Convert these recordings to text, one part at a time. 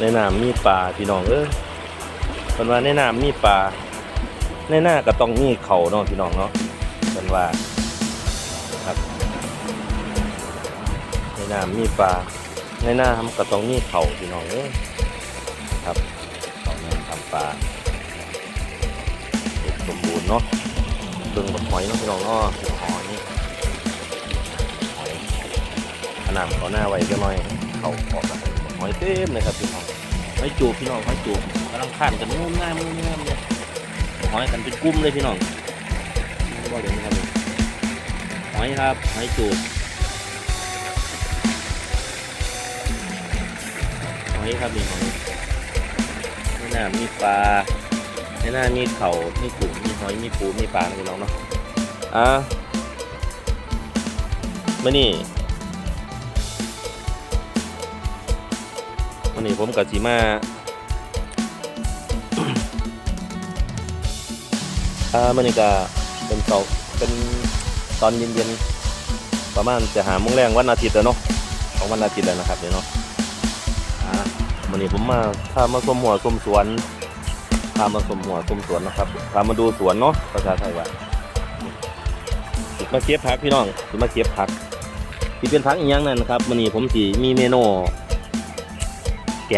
ในน้ำมีปลาพี่น้องเอ้ยเพิ่นว่าในน้ำมีปลาในหน้าก็ต้องมีเขาเนาะพี่น้องเนาะเพิ่นว่าครับในน้ำมีปลาในหน้ามันก็ต้องมีเขาพี่น้องเอ้ยครับเขาน้ำทำปลาสมบูรณ์เนาะเบิ่งบักหอยเนาะพี่น้องเนาะหอยหอยขนาดเขาหน้าไว้ก็น้อยเขาออกมา อยเต็มเลยครับพี่น้องหอยจูบพี่น้องหอยจูบกำลังขันกันงุ่มง่ายง่ายเลยหอยกันเป็นกลุ่มเลยพี่น้องว่าเดี๋ยวนี้ครับหอยครับหอยจูบหอยครับนี่หอยในน้ามีปลาในหน้ามีเข่ามีกุ้งมีหอยมีปูมีปลาพี่น้องเนาะอะมื่อนี้ นนี้ผมกับสีมาอ่ามันก็เป็นเสาเป็นตอนเย็นๆ ประมาณจะหาโมงแรงวันอาทิตย์แล้วเนาะของวันอาทิตย์แล้วนะครับเดี๋ยวเนาะอ่าวันนี้ผมมาพามาชมหัวชมสวนพามาชมหัวชมสวนนะครับพามาดูสวนเนาะภาษาไทยว่ามาเก็บผักพี่น้องมาเก็บผักที่เป็นผักอีกอย่างนั่นนะครับวันนี้ผมสีมีเมนู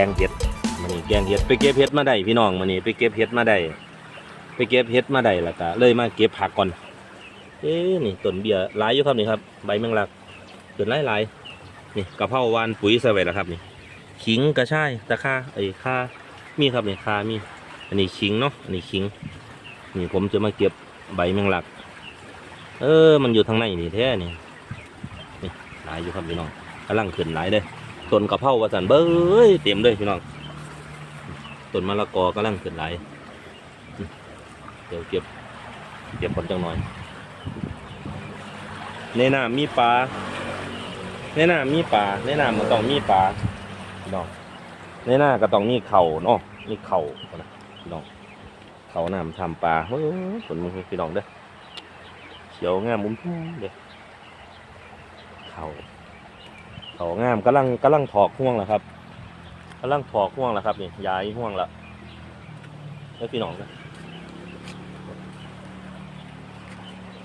งเห็ดมันนี่แกงเห็ดไปเก็บเห็ดมาได้พี่น้องมันนี่ไปเก็บเห็ดมาได้ไปเก็บเห็ดมาได้แล้วก็เลยมาเก็บผักก่อนเอ๊นี่ต้นเบียร์หลายอยู่ครับนี่ครับ ใบแมงลักต้นหลายหลายนี่กะเพราวานปุ๋ยใส่ไว้แล้วครับนี่ขิงกระชายตะข่าไอ้ข่ามีครับนี่ข่ามี อันนี้ขิงเนาะอันนี้ขิง นี่ผมจะมาเก็บใบแมงลัก เออ มันอยู่ทางในนี่แท้นี่นี่หลายอยู่ครับพี่น้องกำลังขึ้นหลายเลย ต้นกะเพราว่าสันเบ้ยเต็มเลยพี่น้องต้นมะละกอกำลังขึ้นไหลเดี๋ยวเก็บเก็บผลจังหน่อย ในน้ำมีปลาในน้ำมีปลาในน้ำมันต้องมีปลาพี่น้องในน้าก็ต้องมีเข่าเนาะมีเข่านะพี่น้องเข่าน้ำทำปลาเฮ้ยผลมึงพี่น้องเด้อเขียวงามมุ้มเด้อเข่า เขางามกำลังกำลังถอกห่วงแล้วครับกำลังถอกห่วงแล้วครับนี่ย้ายห่วงแล้วแล้วพี่น้องนะ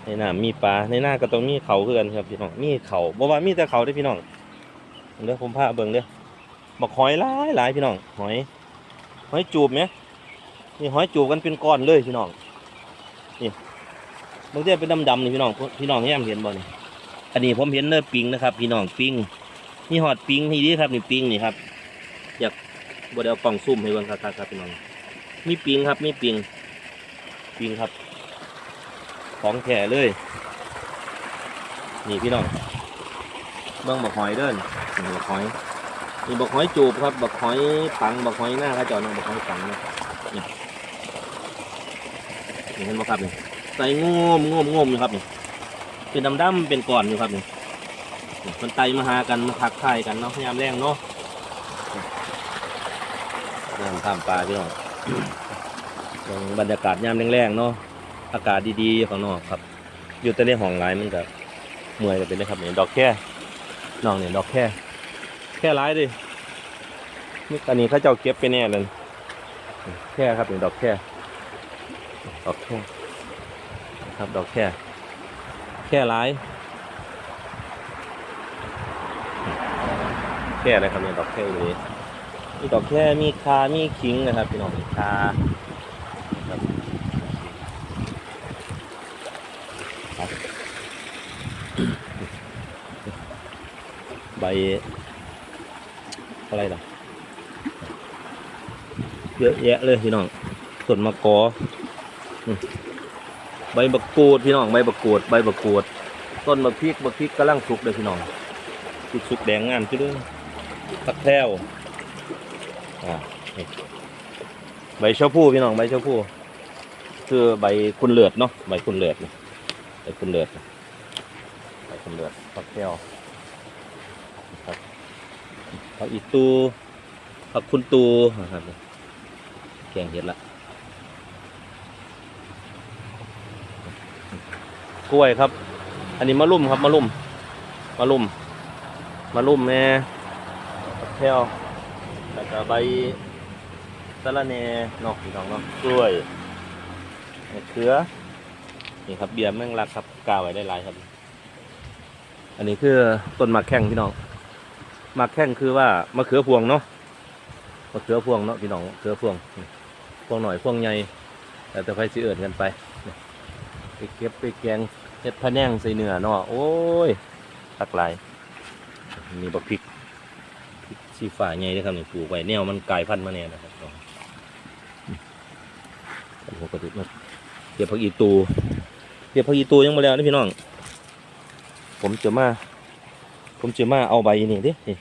ในน้ามีปลาในหน้าก็ต้องมีเขาคือนครับพี่น้องมีเขาบ่ว่ามีแต่เขาได้พี่น้องเดี๋ยวผมพาเบิ่งเด้อบักหอยหลายหลายพี่น้องหอยหอยจูบไหมนี่หอยจูบกันเป็นก้อนเลยพี่น้องนี่บางทีเป็นดำๆนี่พี่น้องพี่น้องแย้มเห็นบ่นี่อันนี้ผมเห็นเนื้อปิงนะครับ พี่น้องปิง นี่หอดปิงนี่ดีครับนี่ปิงนี่ครับ อยากบดเอากล่องซุ่มให้เบิ่งครับครับครับพี่น้องมีปิงครับมีปิงปิงครับ ของแท้เลย นี่พี่น้องเบิ่งบักหอยเด้นนี่บักหอยนี่บักหอยจูบครับบักหอยปังบักหอยหน้าเขาเจาะนะบักหอยปังนะนี่นี่เห็นบ่ครับนี่ใส่งมงมงมอยู่ครับนี่เป็นดำๆเป็นก้อนอยู่ครับนี่ คนไตมาหากันมาทักทายกันเนาะยามแรงเนาะเริ่มทำปลาพี่น้องตรงบรรยากาศยามแรงๆเนาะอากาศดีๆข้างนอกครับ อยู่แต่ในห้องหลายมันก็เมื่อยกันเป็นนะครับเนี่ยดอกแค่น้องเนี่ยดอกแค่ แค่ร้ายดินี่อันนี้เขาเจ้าเก็บไปแน่เลยแค่ครับนี่ดอกแค่ดอกแค่ครับดอกแค่ แค่ร้าย แค่อะครับเนี่ยดอกแค่อยู่นี้มีดอกแค่มีคามีขิงนะครับพี่น้องคาใบอะไรล่ะเยอะแยะเลยพี่น้องส่วนมะกอใบบักกูดพี่น้องใบบักกูดใบบักกูดต้นบักพริกบักพริกกำลังสุกเลยพี่น้องพริกสุกแดงงามขึ้นเลย ตักแพรวอ่านี่ใบชะพูพี่น้องใบชะพูคือใบคุณเลือดเนาะใบคุณเลือดใบคุณเลือดใบคุณเลือดตักแพรวครับผักอีตูผักคุณตูครับแกงเห็ดละกล้วยครับ อันนี้มะลุ่มครับมะลุ่มมะลุ่มมะลุ่มแม่ แถวแล้วก็ใบสะระแหน่เนาะพี่น้องเนาะกล้วยมะเขือนี่ครับเบียร์แม่งลักครับกาไว้ได้หลายครับ อันนี้คือต้นมะแข้งพี่น้องมะแข้งคือว่ามะเขือพวงเนาะมะเขือพวงเนาะพี่น้องเขือพวงพวงหน่อยพวงใหญ่แต่แต่ไฟสิเอิญกันไปไปเก็บไปแกงเฮ็ดพะแนงใส่เนื้อเนาะโอ้ยตักหลายมีบักพริก สีฟ้าใหญ่เลยครับนี่ปลูกไว้แนวมันกลายพันธุ์มาแน่นะครับผมปกติมาเก็บผักอีตูเก็บผักอีตูยังมาแล้วนี่พี่น้อง ผมจะมา ผมจะมาเอาใบนี่ดินี่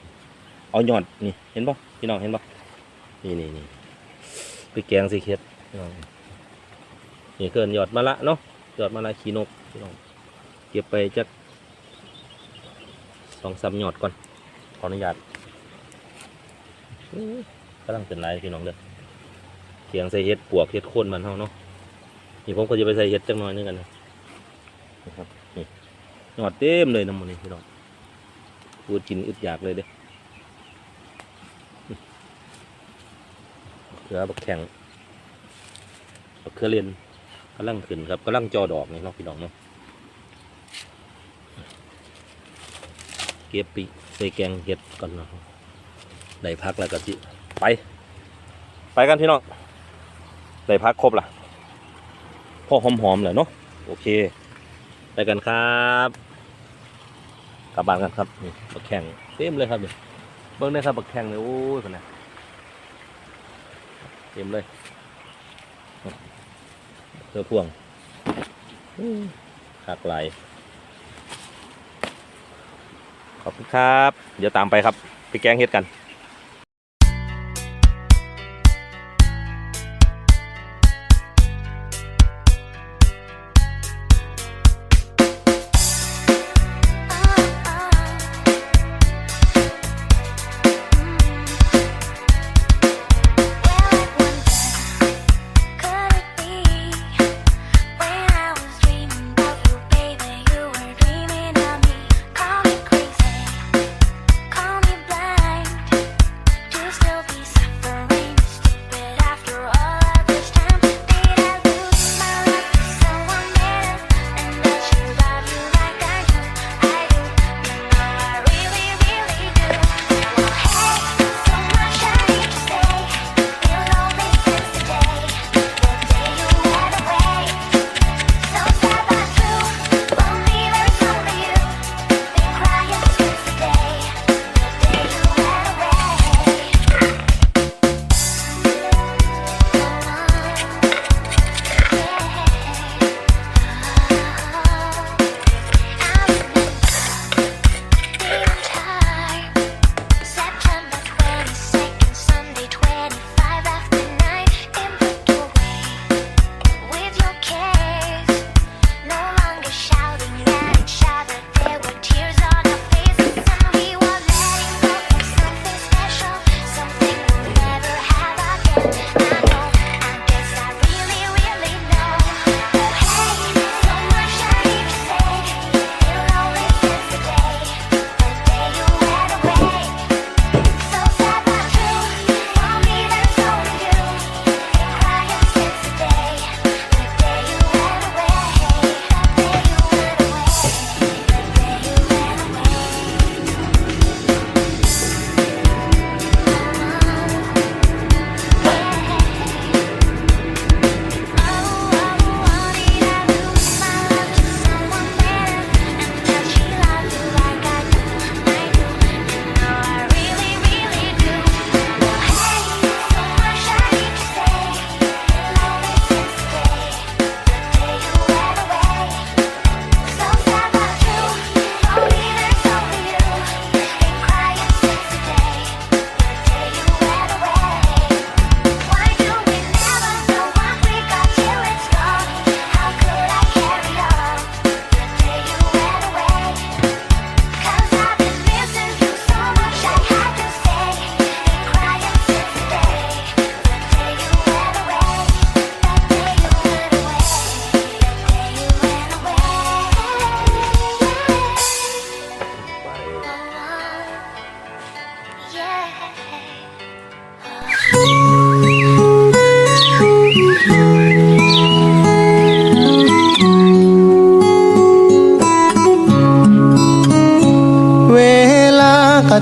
เอายอดนี่เห็นปะพี่น้องเห็นปะนี่นี่นี่ไปแกงสีเค็ดพี่น้องนี่เกินยอดมะละเนาะยอดมะละขีนกพี่น้องเก็บไปจักสองสามยอดก่อนขออนุญาต กำลังเป็นไรพี่น้องเด้อเคียงใส่เห็ดปวกเห็ดโคนมันเฮาเนาะนี่ผมก็จะไปใส่เห็ดจังน้อยนึงกันนะครับนี่หยอดเต็มเลยน้ำมันนี่พี่น้องพูดกินอึดอยากเลยเด้เขือบักแข็งบักเขือเรียนกำลังขึ้นครับกำลังจอดอกนี่เนาะพี่น้องเนาะเก็บปีใส่แกงเห็ดก่อนเนาะ ได้พักแล้วก็จิไป ไปกันพี่น้องได้พักครบละพ่อหอมๆเลยเนาะโอเค ไปกันครับกลับบ้านกันครับนี่บักแข่งเต็มเลยครับนี่เบิ้งได้ครับบักแข่งเลยโอ้ยคนน่ะเต็มเลยเสื้อพ่วงหักไหลขอบคุณครับ เดี๋ยวตามไปครับ ไปแกงเฮ็ดกัน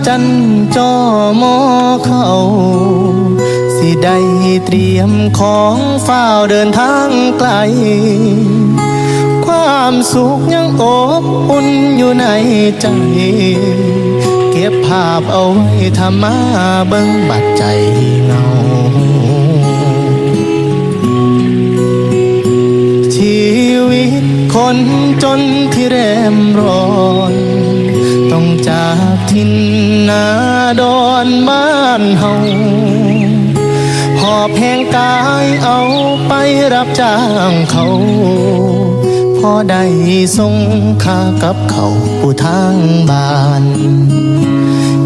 จอมอเขาสิได้เตรียมของฝ้าเดินทางไกล ความสุขยังอบอุ่นอยู่ในใจ เก็บภาพเอาไว้ทำมาเบิ่งบัดใจเงา นาดอนบ้านเฮาหอบแหงกายเอาไปรับจ้างเขาพอได้ส่งค่ากับเขาผู้ทางบ้าน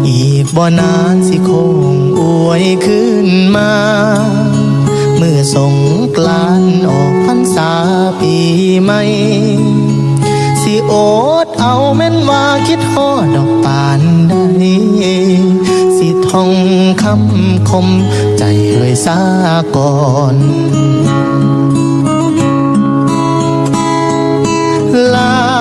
อีกบ่นานสิคงอวยขึ้นมา เมื่อสงกลานออกพรรษาปีใหม่ สิโอดเอาแม่นว่าคิดฮอดอกปานใดสิทองคำคมใจเอ่ยสาก่อนลา